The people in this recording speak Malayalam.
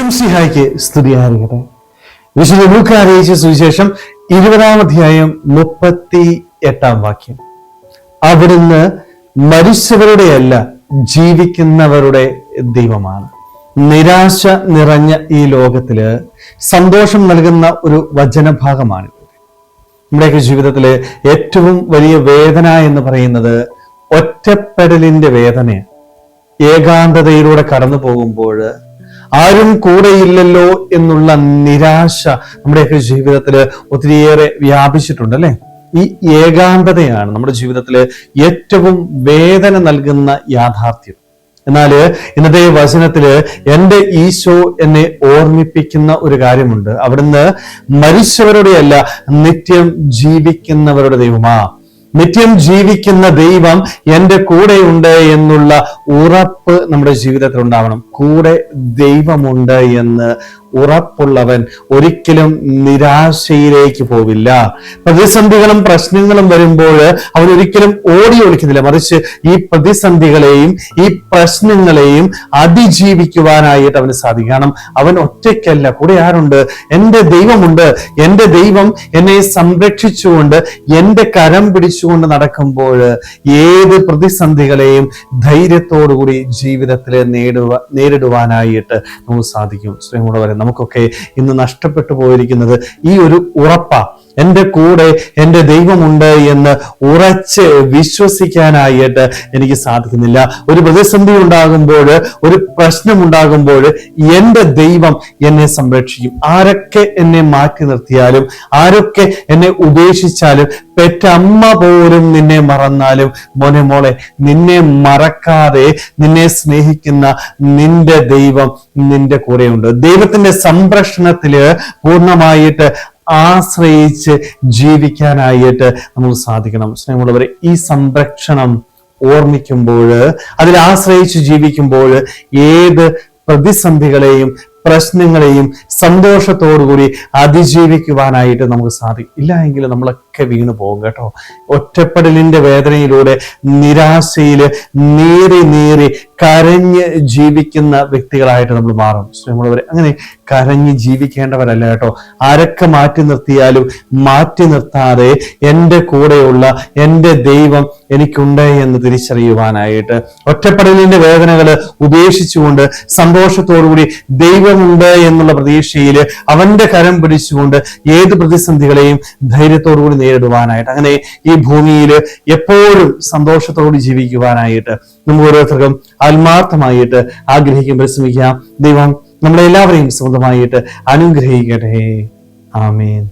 ഈശംസിഹായ്ക്ക് സ്തുതിയായിരിക്കട്ടെ. വിശുദ്ധ ലൂക്ക അറിയിച്ച സുവിശേഷം ഇരുപതാം അധ്യായം മുപ്പത്തി എട്ടാം വാക്യം. അവിടുന്ന് മരിച്ചവരുടെയല്ല ജീവിക്കുന്നവരുടെ ദൈവമാണ്. നിരാശ നിറഞ്ഞ ഈ ലോകത്തിൽ സന്തോഷം നൽകുന്ന ഒരു വചനഭാഗമാണ് നമ്മുടെയൊക്കെ ജീവിതത്തിലെ ഏറ്റവും വലിയ വേദന എന്ന് പറയുന്നത് ഒറ്റപ്പെടലിന്റെ വേദനയാണ്. ഏകാന്തതയിലൂടെ കടന്നു പോകുമ്പോൾ ആരും കൂടെയില്ലല്ലോ എന്നുള്ള നിരാശ നമ്മുടെയൊക്കെ ജീവിതത്തിൽ ഒത്തിരിയേറെ വ്യാപിച്ചിട്ടുണ്ട് അല്ലെ? ഈ ഏകാന്തതയാണ് നമ്മുടെ ജീവിതത്തിൽ ഏറ്റവും വേദന നൽകുന്ന യാഥാർത്ഥ്യം. എന്നാൽ ഇന്നത്തെ വചനത്തിൽ എന്റെ ഈശോ എന്നെ ഓർമ്മിപ്പിക്കുന്ന ഒരു കാര്യമുണ്ട്. അവിടുന്ന് മരിച്ചവരുടെയല്ല നിത്യം ജീവിക്കുന്നവരുടെ ദൈവമാ. നിത്യം ജീവിക്കുന്ന ദൈവം എന്റെ കൂടെയുണ്ട് എന്നുള്ള ഉറപ്പ് നമ്മുടെ ജീവിതത്തിൽ ഉണ്ടാവണം. കൂടെ ദൈവമുണ്ട് എന്ന് ഉറപ്പുള്ളവൻ ഒരിക്കലും നിരാശയിലേക്ക് പോവില്ല. പ്രതിസന്ധികളും പ്രശ്നങ്ങളും വരുമ്പോൾ അവൻ ഒരിക്കലും ഓടി ഒളിക്കുന്നില്ല. മറിച്ച് ഈ പ്രതിസന്ധികളെയും ഈ പ്രശ്നങ്ങളെയും അതിജീവിക്കുവാനായിട്ട് അവന് സാധിക്കണം അവൻ ഒറ്റയ്ക്കല്ല കൂടെ ആരുണ്ട്? എന്റെ ദൈവമുണ്ട്. എന്റെ ദൈവം എന്നെ സംരക്ഷിച്ചുകൊണ്ട് എന്റെ കരം പിടിച്ചുകൊണ്ട് നടക്കുമ്പോൾ ഏത് പ്രതിസന്ധികളെയും ധൈര്യത്തോടുകൂടി ജീവിതത്തിൽ നേടുവാ നേരിടുവാനായിട്ട് നമുക്ക് സാധിക്കും. സ്നേഹമുള്ളവരെ നമുക്കൊക്കെ ഇന്ന് നഷ്ടപ്പെട്ടു പോയിരിക്കുന്നത് ഈ ഒരു ഉറപ്പാ. എന്റെ കൂടെ എന്റെ ദൈവമുണ്ട് എന്ന് ഉറച്ച് വിശ്വസിക്കാനായിട്ട് എനിക്ക് സാധിക്കുന്നില്ല. ഒരു പ്രതിസന്ധി ഉണ്ടാകുമ്പോൾ ഒരു പ്രശ്നം ഉണ്ടാകുമ്പോൾ എന്റെ ദൈവം എന്നെ സംരക്ഷിക്കും. ആരൊക്കെ എന്നെ മാറ്റി നിർത്തിയാലും ആരൊക്കെ എന്നെ ഉപേക്ഷിച്ചാലും പെറ്റമ്മ പോലും നിന്നെ മറന്നാലും മോനെ മോളെ നിന്നെ മറക്കാതെ നിന്നെ സ്നേഹിക്കുന്ന നിന്റെ ദൈവം നിന്റെ കൂടെയുണ്ട്. ദൈവത്തിന്റെ സംരക്ഷണത്തിൽ പൂർണമായിട്ട് ആശ്രയിച്ച് ജീവിക്കാനായിട്ട് നമുക്ക് സാധിക്കണം. സ്നേഹമുള്ളവരെ ഈ സംരക്ഷണം ഓർമ്മിക്കുമ്പോൾ അതിൽ ആശ്രയിച്ച് ജീവിക്കുമ്പോൾ ഏത് പ്രതിസന്ധികളെയും പ്രശ്നങ്ങളെയും സന്തോഷത്തോടുകൂടി അതിജീവിക്കുവാനായിട്ട് നമുക്ക് സാധിക്കും. ഇല്ല എങ്കിൽ നമ്മളൊക്കെ വീണു പോകും കേട്ടോ. ഒറ്റപ്പെടലിന്റെ വേദനയിലൂടെ നിരാശയിൽ നീറി നീറി കരഞ്ഞ് ജീവിക്കുന്ന വ്യക്തികളായിട്ട് നമ്മൾ മാറും. നമ്മളവരെ അങ്ങനെ കരഞ്ഞ് ജീവിക്കേണ്ടവരല്ല കേട്ടോ. ആരൊക്കെ മാറ്റി നിർത്തിയാലും മാറ്റി നിർത്താതെ എന്റെ കൂടെയുള്ള എന്റെ ദൈവം എനിക്കുണ്ട് എന്ന് തിരിച്ചറിയുവാനായിട്ട് ഒറ്റപ്പെടലിന്റെ വേദനകൾ ഉപേക്ഷിച്ചുകൊണ്ട് സന്തോഷത്തോടുകൂടി ദൈവമുണ്ട് എന്നുള്ള പ്രതീക്ഷയിൽ അവന്റെ കരം പിടിച്ചുകൊണ്ട് ഏത് പ്രതിസന്ധികളെയും ധൈര്യത്തോടുകൂടി നേരിടുവാനായിട്ട്. അങ്ങനെ ഈ ഭൂമിയിൽ എപ്പോഴും സന്തോഷത്തോട് ജീവിക്കുവാനായിട്ട് നമുക്ക് ഓരോരുത്തർക്കും ആത്മാർത്ഥമായിട്ട് ആഗ്രഹിക്കും പരിശ്രമിക്കാം. ദൈവം നമ്മളെല്ലാവരെയും സ്വന്തമായിട്ട് അനുഗ്രഹിക്കട്ടെ. ആമേൻ.